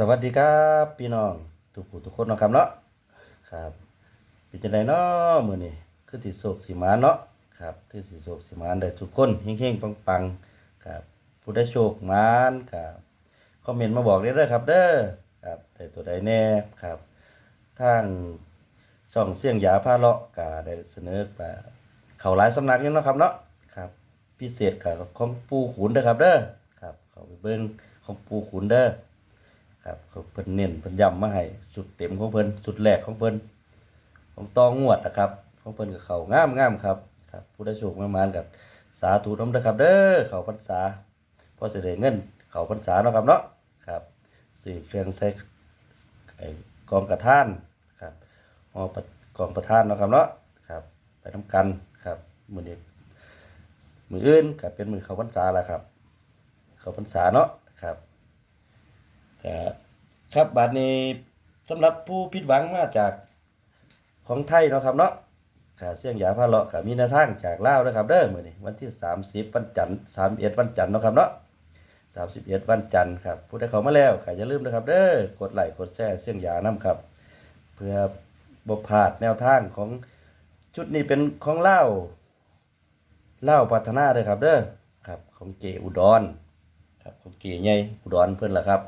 สวัสดีครับพี่น้องทุกผู้ทุกคนนะครับเนาะครับเป็นจังไดเนาะมื้อนี้คือสิโศกสิมาเนาะครับคือสิโศกสิมานได้ทุกคนเฮงๆปังๆครับผู้ได้โชคมานครับคอมเมนต์มาบอกได้เด้อครับ เด้อครับได้ตัวใดแน่ครับทางช่องเสียงยาพาเลาะก็ได้เสนอไปเขาหลายสำนักอยู่เนาะครับเนาะครับพิเศษกับของปูขุนเด้อครับเด้อครับเขาไปเบิ่งของปูขุนเด้อ ครับเพิ่นเน้นเพิ่นย้ำมาให้สุดเต็มของเพิ่นสุดแรกของเพิ่นของตองงวดนะครับของเพิ่นก็เข้างามงามครับครับผู้ได้โชคมามานกับสาธุนำเด้อครับ เด้อเข้าพรรษาพอสิได้เงิน เข้าพรรษาเนาะครับเนาะครับซื้อเครื่องใช้ไอ้กองกระทานครับหอปะกองประทานเนาะครับเนาะครับ ไปทำกันครับมื้อนี้มื้ออื่นก็เป็นมื้อเข้าพรรษาแล้วครับ เข้าพรรษาเนาะครับครับ ครับบัดนี้สำหรับผู้ผิดหวังมาจากของไทยเนาะครับเนาะขาเสียงหยาพาเลาะกับมีนวทางจากลาวนะครับเด้อมื้อนี้วันที่ 30 วันจันทร์31 วันจันทร์เนาะครับเนาะ31 วันจันทร์ครับผู้ใดเข้ามาแล้วก็อย่าลืมนะครับเด้อกดไลค์กดแชร์เสียงหยานํครับ เพื่อบ่พลาดแนวทางของชุดนี้เป็นของเลาวลาพัฒนาเด้อครับเด้อครับ ของเจอุดรครับของเจใหญ่อุดรเพิ่อนล่ะครับ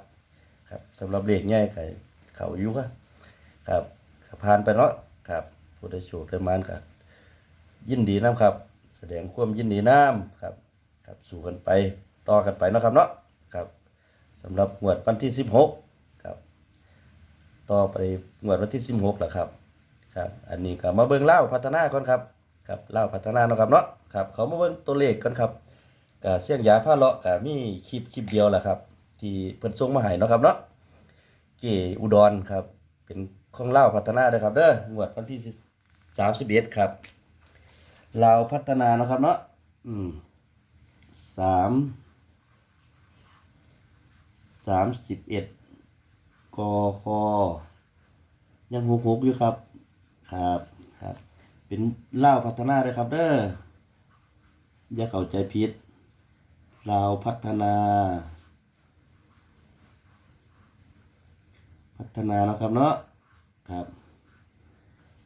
ครับสำหรับเลขง่ายไข่เขาอยู่ครับครับผ่านไปเนาะครับผู้ได้โชคได้มานครับยินดีน้ำครับ แสดงความยินดีน้ำครับ ครับสู่กันไปต่อกันไปเนาะครับเนาะครับสำหรับงวดวันที่สิบหกครับต่อไปงวดวันที่สิบหกแหละครับครับอันนี้ก็มาเบิ่งเล่าพัฒนาก่อนครับครับเล่าพัฒนาเนาะครับเนาะครับเขามาเบิ่งตัวเลขกันครับกับเสียงยาผ้าเลาะกับมีคลิปคลิปเดียวแหละครับ ที่เพิ่นส่งมาให้เนาะครับเนาะเจอุดรครับ เป็นของลาวพัฒนาเด้อครับเด้องวดวันที่31ครับลาวพัฒนาเนาะครับเนาะอืมสามสามสิบเอ็ดกคยังหกหกอยู่ครับ ครับครับ เป็นลาวพัฒนาเด้ครับเด้ออย่าเข้าใจผิดลาวพัฒนา พัฒนาเนาะครับเนาะครับ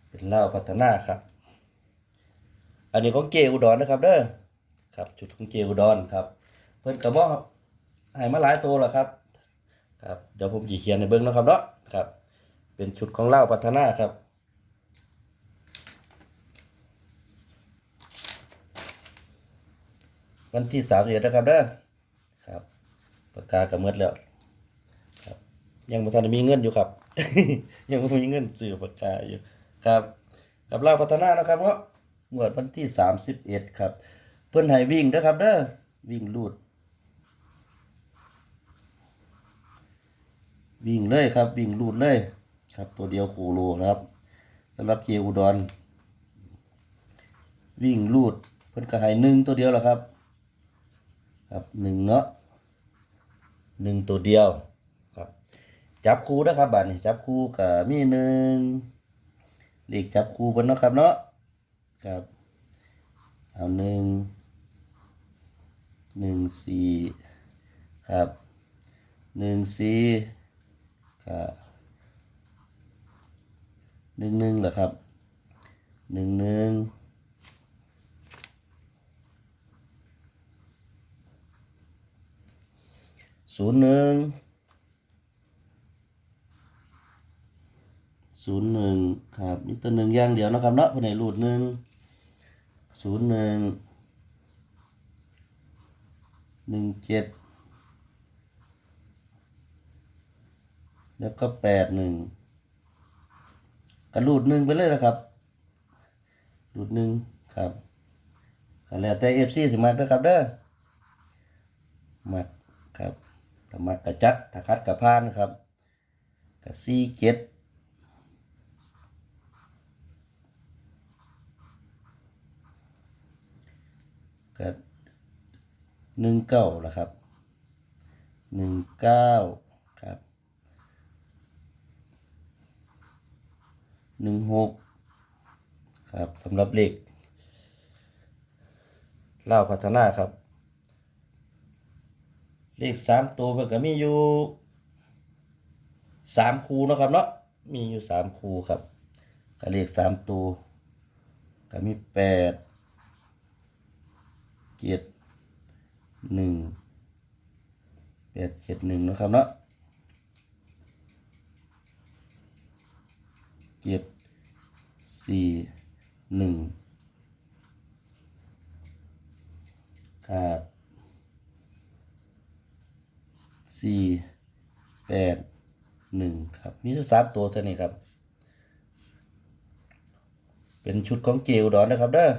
เป็นเล่าพัฒนาครับ อันนี้ของเกอุดรนะครับ เด้อครับ จุดของเกอุดรครับ เพิ่นกระบอกให้มาหลายตัวแล้วครับ ครับ เดี๋ยวผมจีเขียนในเบิ้งนาะครับเนาะครับ เป็นชุดของเล่าพัฒนาครับวันที่สามเดือนนะครับเด้อครับปากกากระเมิดแล้ว ยังบ่ทันมีเงินอยู่ครับ ยังบ่มีเงินซื้อปากกาอยู่ครับกับเราวพัฒนานะครับเนาะงวดวันที่ 31 ครับ เพิ่นให้วิ่งเด้อครับเด้อวิ่งลูด วิ่งเลยครับ วิ่งลูดเลย ครับ ตัวเดียวโคโลนะครับสำหรับเจอุดร วิ่งลูด เพิ่นก็ให้หนึ่งตัวเดียวแหละครับ ครับหนึ่งเนาะหนึ่งตัวเดียว จับคู่นะครับบัดนี้จับคู่ก็มีหนึ่งเลขจับคู่เพิ่นเนาะครับเนาะครับเอาหนึ่งหนึ่งสี่ครับหนึ่งสี่ก็หนึ่งหนึ่งเหรอครับหนึ่งหนึ่งศูนย์หนึ่ง ศูนย์หนึ่งครับนี่ตัวหนึ่งย่างเดียวนะครับเนาะภายในรูดหนึ่งศูนย์หนึ่งหนึ่งเจ็ดแล้วก็แปดหนึ่งก็รูดหนึ่งไปเลยนะครับ รูดหนึ่งครับก็แล้วแต่เอฟซีสิมักนะครับเด้อมักครับถ้ามักกระจัดถ้าคัดกระพานครับกระซีเจ็ด ก็หนึ่งเก้าละครับหนึ่งเก้าครับหนึ่งหกครับสำหรับเลขเล่าพัฒนาครับ เลขสามตัวมันก็มีอยู่สามคูนะครับเนาะมีอยู่สามคูครับก็เลขสามตัวก็มีแปด เจ็ดหนึ่งแปดเจ็ดหนึ่งนะครับเนาะเจ็ดสี่หนึ่งครับสี่แปดหนึ่งครับมีสามตัวเท่านี้ครับ เป็นชุดของเจอุดรนะครับเด้อ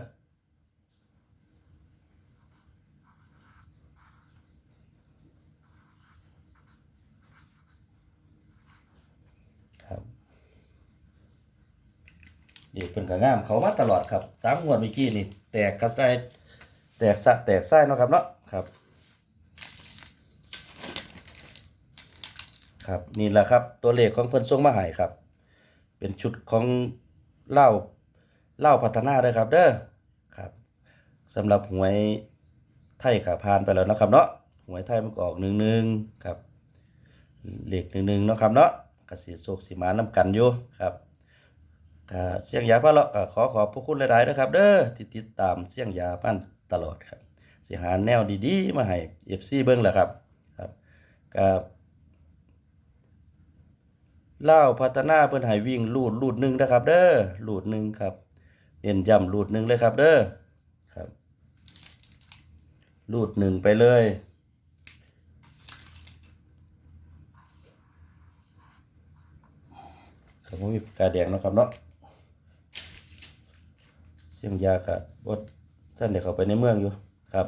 เด็กเป็นกระงามเขามาตลอดครับสามงวดเมื่อกี้นี่แตกกระจายแตกสะแตกไส้เนาะครับเนาะครับครับนี่แหละครับตัวเลขของเพิ่นส่งมาให้ครับ เป็นชุดของเล่าเล่าพัฒนาด้วยครับ เด้อครับสำหรับหวยไทยขาผ่านไปแล้วเนาะครับเนาะหวยไทยมันก็ออกหนึ่งหนึ่งครับเลขหนึ่งหนึ่งเนาะครับเนาะกระสิโศกสีมานำกันอยู่ครับ เสียงยาพระเลาะขอขอบพระคุณหลายๆนะครับ เด้อที่ติดตามเสียงยาพันตลอดครับสิหาแนวดีๆ มาให้ FC เบิ่งแหละครับครับกับเล่าพัฒนาเพิ่นให้วิ่งลูดลูดหนึ่งนะครับ เด้อลูดหนึ่งครับเน้นย้ำลูดหนึ่งเลยครับเด้อครับลูดหนึ่งไปเลยครับผมมีปากาแดงนะครับเนาะ ยงยาครับบดท่านเดี๋ยวเข้าไปในเมืองอยู่ครับ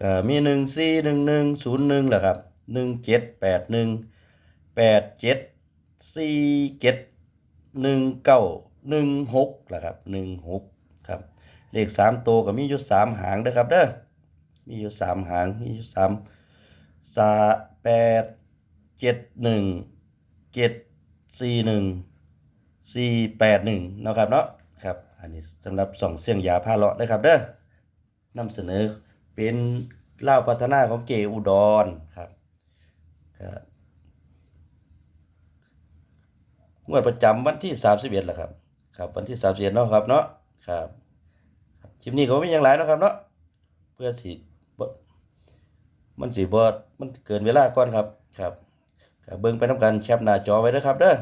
ก็มีหนึ่งสี่หนึ่งหนึ่งศูนย์หนึ่งแหละครับหนึ่งเจ็ดแปดหนึ่งแปดเจ็ดสี่เจ็ดหนึ่งเก้าหนึ่งหกแหละครับหนึ่งหกครับเลขสามตัวก็มีอยู่สามหางเด้อครับเด้อมีอยู่สามหางมีอยู่สามสาแปดเจ็ดหนึ่งเจ็ดสี่หนึ่งสี่แปดหนึ่งนะครับเนาะ อันนี้สำหรับส่องเสียงยาพาเลาะนะครับเด้อนำเสนอเป็นเล่าพัฒนาของเกอุดรครับครับงวดประจำวันที่สามสิบเอ็ดแหละครับ ครับ วันที่สามสิบเอ็ดเนาะครับเนาะครับครับคลิปนี้ก็ไม่มีอย่างไรนะครับเนาะเพื่อสิบ่มันสิบดมันเกินเวลาก่อนครับ ครับเบิ่งไปทำกันแคปหน้าจอไว้เด้อครับเด้อ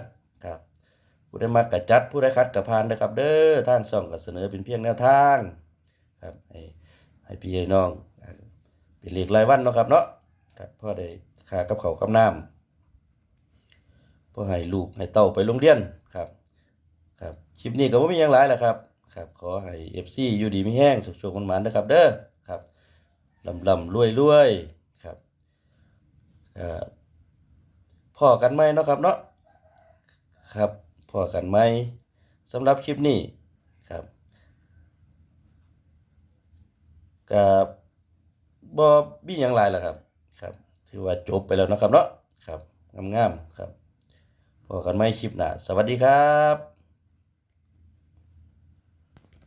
ผู้ใดมักกะจัดผู้ใดคัดกระพานเด้อครับ เด้อทางช่องก็เสนอเป็นเพียงแนวทางครับให้ให้พี่ให้น้อง เป็นเลขรายวันเนาะครับเนาะครับพ่อได้ค่ากับเขากับน้ำพ่อให้ลูกให้เต้าไปโรงเรียนครับครับคลิปนี้ก็บ่มีหยังหลายแหละครับครับขอให้ FC อยู่ดีไมีแห้งสุขๆมันๆนะครับ เด้อครับลำๆรวยๆครับอ่าพอกันไหมเนาะครับเนาะครับ พอกันไหมสำหรับคลิปนี้ครับกับบ่มีหยังหลายแล้วครับ ครับ ถือว่าจบไปแล้วนะครับเนาะครับงามๆครับพอกันไหมคลิปหน้าสวัสดีครับ